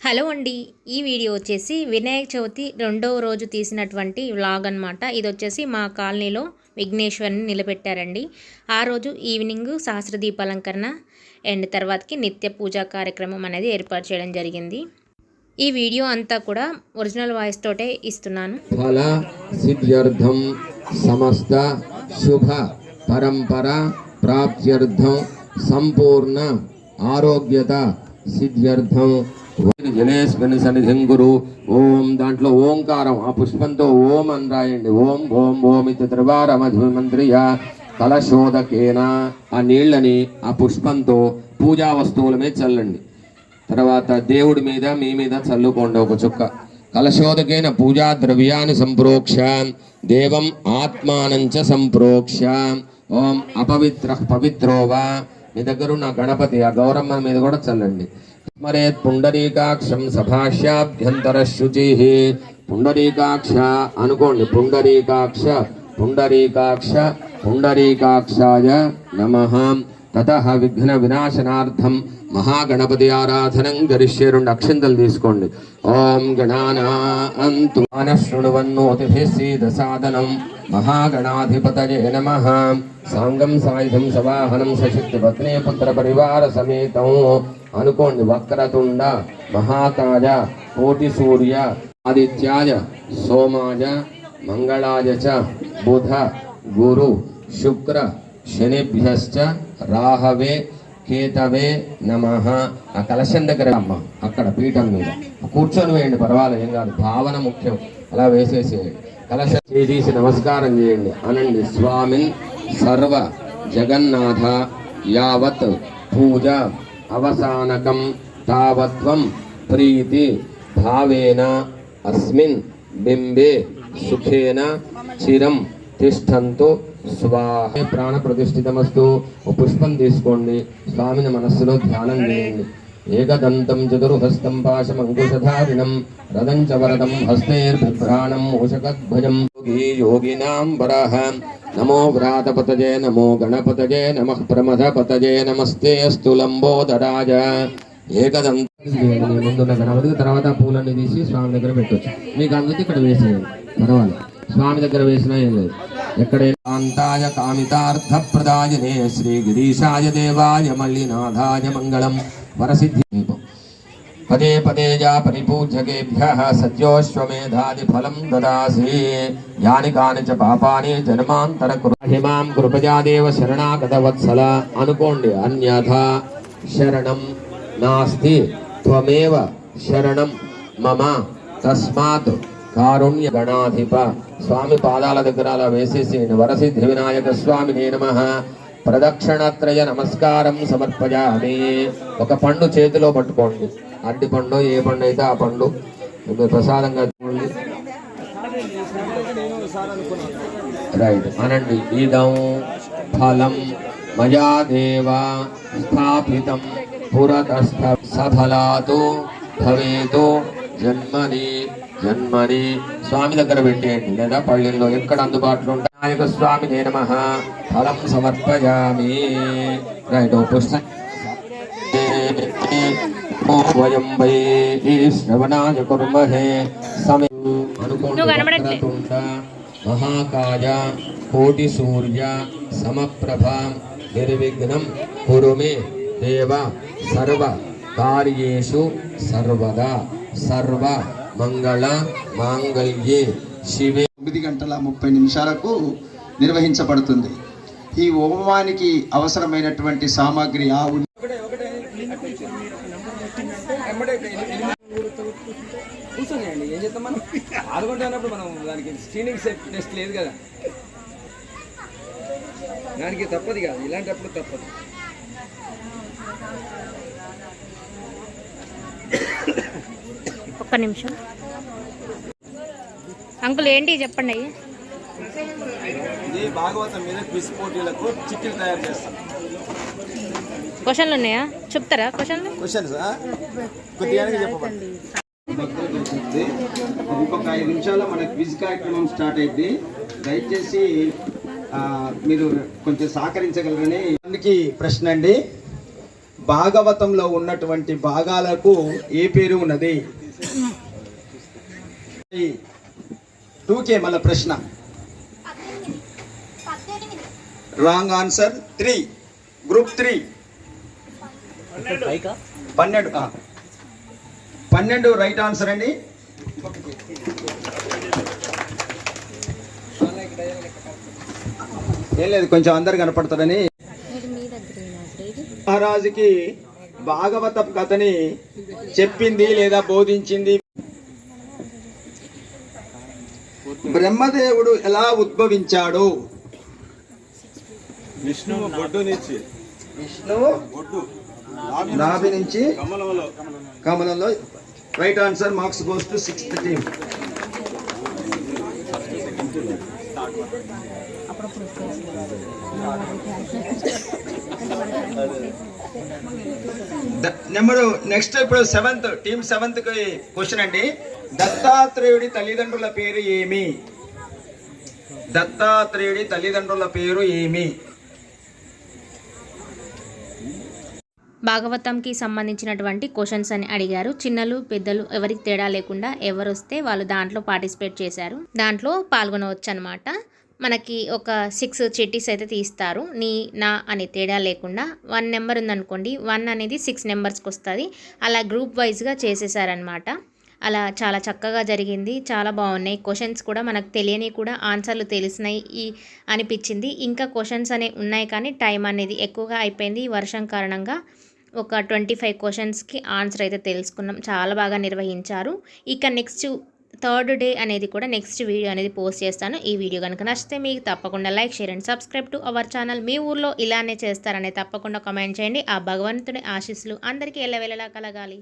Hello అండి. ఈ video వచ్చేసి వినాయక చవితి రెండవ రోజు తీసినటువంటి వ్లాగ్ అనమాట ఇది వచ్చేసి మా కాలనీలో విఘ్నేశ్వరిని నిలబెట్టారండి. ఆ రోజు ఈవినింగ్ సహస్ర దీపాలంకరణ అండ్ తర్వాతకి నిత్య పూజా కార్యక్రమం అనేది ఏర్పాటు చేయడం జరిగింది. ఈ వీడియో అంతా కూడా ఒరిజినల్ వాయిస్ తోటే ఇస్తున్నాను. ఫల సిద్ధ్యర్థం సమస్త శుభ పరంపర ప్రాప్త్యర్థం సంపూర్ణ ఆరోగ్యత సిద్ధ్యర్థం జలేస్మిన్ సన్నిధిం గురు ఓం దాంట్లో ఓంకారం ఆ పుష్పంతో ఓం అని రాయండి. ఓం ఓం ఓం ఇది త్రివారమధిమంత్రియ కలశోదకేన. ఆ నీళ్ళని ఆ పుష్పంతో పూజా వస్తువుల మీద చల్లండి. తర్వాత దేవుడి మీద మీ మీద చల్లుకోండి ఒక చుక్క. కలశోధకైన పూజా ద్రవ్యాన్ని సంప్రోక్ష. దేవం ఆత్మానంచ సంప్రోక్ష. ఓం అపవిత్ర పవిత్రోవా మీ దగ్గర ఉన్న గణపతి ఆ గౌరమ్మ మీద కూడా చల్లండి. స్మరేత్ పుండరీకాక్షం సభాష్యాభ్యంతర శుచి పుండరీకాక్ష అనుకోండి పుండరీకాక్ష పుండరీకాక్ష పుండరీకాక్షాయ నమ. తత విఘ్న వినాశనార్థం మహాగణపతి ఆరాధనం గరిష్యే రెండు అక్షంతలు తీసుకోండి. ఓం గణానాంతు శృణువన్నోతిభిస్సీద సాధనం మహాగణాధిపతయే నమ. సాంగం సాయుధం సవాహనం సశక్తి పత్ని పుత్ర పరివార సమేతం. అనుకోండి వక్రతుండ మహాకాయ కోటి సూర్య ఆదిత్యాయ సోమాయ మంగళాయ చ బుధ గురు శుక్ర శనిభ్యశ్చ రాహవే కేతవే నమ. ఆ కలశం దగ్గర అమ్మ అక్కడ పీఠం మీద. కూర్చొని వేయండి పర్వాలేదు ఏం కాదు భావన ముఖ్యం. అలా వేసేసేయండి. కలశం చేసి నమస్కారం చేయండి. అనండి స్వామిన్ సర్వ జగన్నాథ యావత్ పూజ. అవసానకం తావత్వం ప్రీతి భావేన అస్మిన్ బింబే సుఖేన చిరం తిష్టంతు స్వాహ. ప్రాణ ప్రతిష్ఠితమస్తు? పుష్పం తీసుకోండి. స్వామిని మనస్సులో ధ్యానం చేయండి. ఏకదంతం చతుర్హస్తం పాశమంకుశధారిణం రథం చ వరదం హస్తైర్బిభ్రాణం మూషకద్భజం యోగి యోగినాం వరః. నమో వ్రాతపతజే నమో గణపతజే నమః ప్రమథపతజే నమస్తే అస్తు లంబోదరాజ. ఏకదంత ముందున్న గణపతికి తర్వాత పూలన్నీ తీసి స్వామి దగ్గర పెట్టొచ్చు. మీకు అందుకే ఇక్కడ వేసేయండి పర్వాలేదు. స్వామి దగ్గర వేసినా ఏం లేదు. ఎక్కడ కాంతాయ కామితార్థ ప్రదాయనే శ్రీ గిరీశాయ దేవాయ మల్లినాథాయ మంగళం. వరసిద్ధి పదే పదే యా పరిపూజ్యకేభ్య సత్యోశ్వమేధాది ఫలం దదాసి. యాని కాని చ పాపాని జన్మాంతర హిమాం కృపజాదేవ శరణాగత వత్సల అనుకోండి అన్యథ శరణం నాస్తి. త్వమేవ శరణం మమ తస్మాత్ కారుణ్య గణాధిప స్వామి పాదాల దగ్గర అలా వేసేసి వరసిద్ధి వినాయక స్వామి నమ. ప్రదక్షిణత్రయ నమస్కారం సమర్పయామి. ఒక పండు చేతిలో పట్టుకోండి. అరటి పండు ఏ పండు అయితే ఆ పండు. ప్రసాదంగా రైట్ అనండి. ఇదం ఫలం మయా దేవ స్థాపితం పురతస్థ సఫలాతో భవేతో జన్మని జన్మని స్వామి దగ్గర పెట్టేయండి. లేదా పళ్ళెల్లో ఎక్కడ అందుబాటులో ఉంటాయి నాయక స్వామి నమ. ఫలం సమర్పయామి. రైట్ ఓ పుస్తకం. వై శ్రవణాయ కుర్మహే సమే అనుకోండి వక్రతుండ మహాకాయ కోటి సూర్య సమప్రభ నిర్విఘ్నం కురు మే దేవ సర్వ కార్యేషు సర్వదా సర్వ మంగళ మాంగళ్యే శివే తొమ్మిది గంటల ముప్పై నిమిషాలకు నిర్వహించబడుతుంది. ఈ హోమానికి అవసరమైనటువంటి సామాగ్రి ఆవు కూర్చోండి ఏం చేస్తాం మనం పాల్గొంటే అన్నప్పుడు మనం దానికి స్క్రీనింగ్ సెట్ టెస్ట్ లేదు కదా. దానికి తప్పదు కాదు ఇలాంటప్పుడు తప్పదు. ఒక్క నిమిషం. అంకుల్ ఏంటి చెప్పండి అయ్యి? ఇది భాగవతం మీద క్విజ్ పోటీలకు చిక్కులు తయారు చేస్తాం. క్వశ్చన్లు ఉన్నాయా? చెప్తారా క్వశ్చన్లు? క్వశ్చన్స్ కొద్దిగా చెప్పబడి ఇంకొక ఐదు నిమిషాల్లో మన క్విజ్ కార్యక్రమం స్టార్ట్ అయింది. దయచేసి మీరు కొంచెం సహకరించగలరని అందుకే ప్రశ్న అండి. భాగవతంలో ఉన్నటువంటి భాగాలకు ఏ పేరు ఉన్నది? టూకే మళ్ళీ ప్రశ్న. Wrong answer three. Group three. పన్నెండు. పన్నెండు రైట్ ఆన్సర్ అండి. ఏం లేదు కొంచెం అందరు కనపడతారని. మహారాజుకి భాగవత కథని చెప్పింది లేదా బోధించింది. బ్రహ్మదేవుడు ఎలా ఉద్భవించాడు? విష్ణువు బొడ్డు నుంచి. బొడ్డు. నాభి నుంచి కమలంలో కమలంలో right answer marks goes to sixth team number next ఇప్పుడు సెవెంత్ టీమ్ సెవెంత్కి క్వశ్చన్ అండి. దత్తాత్రేయుడి తల్లిదండ్రుల పేరు ఏమి? దత్తాత్రేయుడి తల్లిదండ్రుల పేరు ఏమి? భాగవతంకి సంబంధించినటువంటి క్వశ్చన్స్ అని అడిగారు. చిన్నలు పెద్దలు ఎవరికి తేడా లేకుండా ఎవరు వస్తే వాళ్ళు దాంట్లో పార్టిసిపేట్ చేశారు. దాంట్లో పాల్గొనవచ్చు అనమాట మనకి ఒక సిక్స్ చిట్టీస్ అయితే తీస్తారు. నీ నా అనే తేడా లేకుండా వన్ నెంబర్ ఉందనుకోండి వన్ అనేది సిక్స్ నెంబర్స్కి వస్తుంది. అలా గ్రూప్ వైజ్గా చేసేసారనమాట అలా చాలా చక్కగా జరిగింది. చాలా బాగున్నాయి. క్వశ్చన్స్ కూడా మనకు తెలియని కూడా ఆన్సర్లు తెలిసినాయి ఈ అనిపించింది. ఇంకా క్వశ్చన్స్ అనేవి ఉన్నాయి కానీ టైం అనేది ఎక్కువగా అయిపోయింది. వర్షం కారణంగా ఒక ట్వంటీ ఫైవ్ క్వశ్చన్స్కి ఆన్సర్ అయితే తెలుసుకున్నాం. చాలా బాగా నిర్వహించారు. ఇక నెక్స్ట్ థర్డ్ డే అనేది కూడా నెక్స్ట్ వీడియో అనేది పోస్ట్ చేస్తాను. ఈ వీడియో కనుక నచ్చితే మీకు తప్పకుండా like share and subscribe to our channel. మీ ఊర్లో ఇలానే చేస్తారనే తప్పకుండా కామెంట్ చేయండి. ఆ భగవంతుడి ఆశీస్సులు అందరికీ ఎల్లవెల్లలా కలగాలి.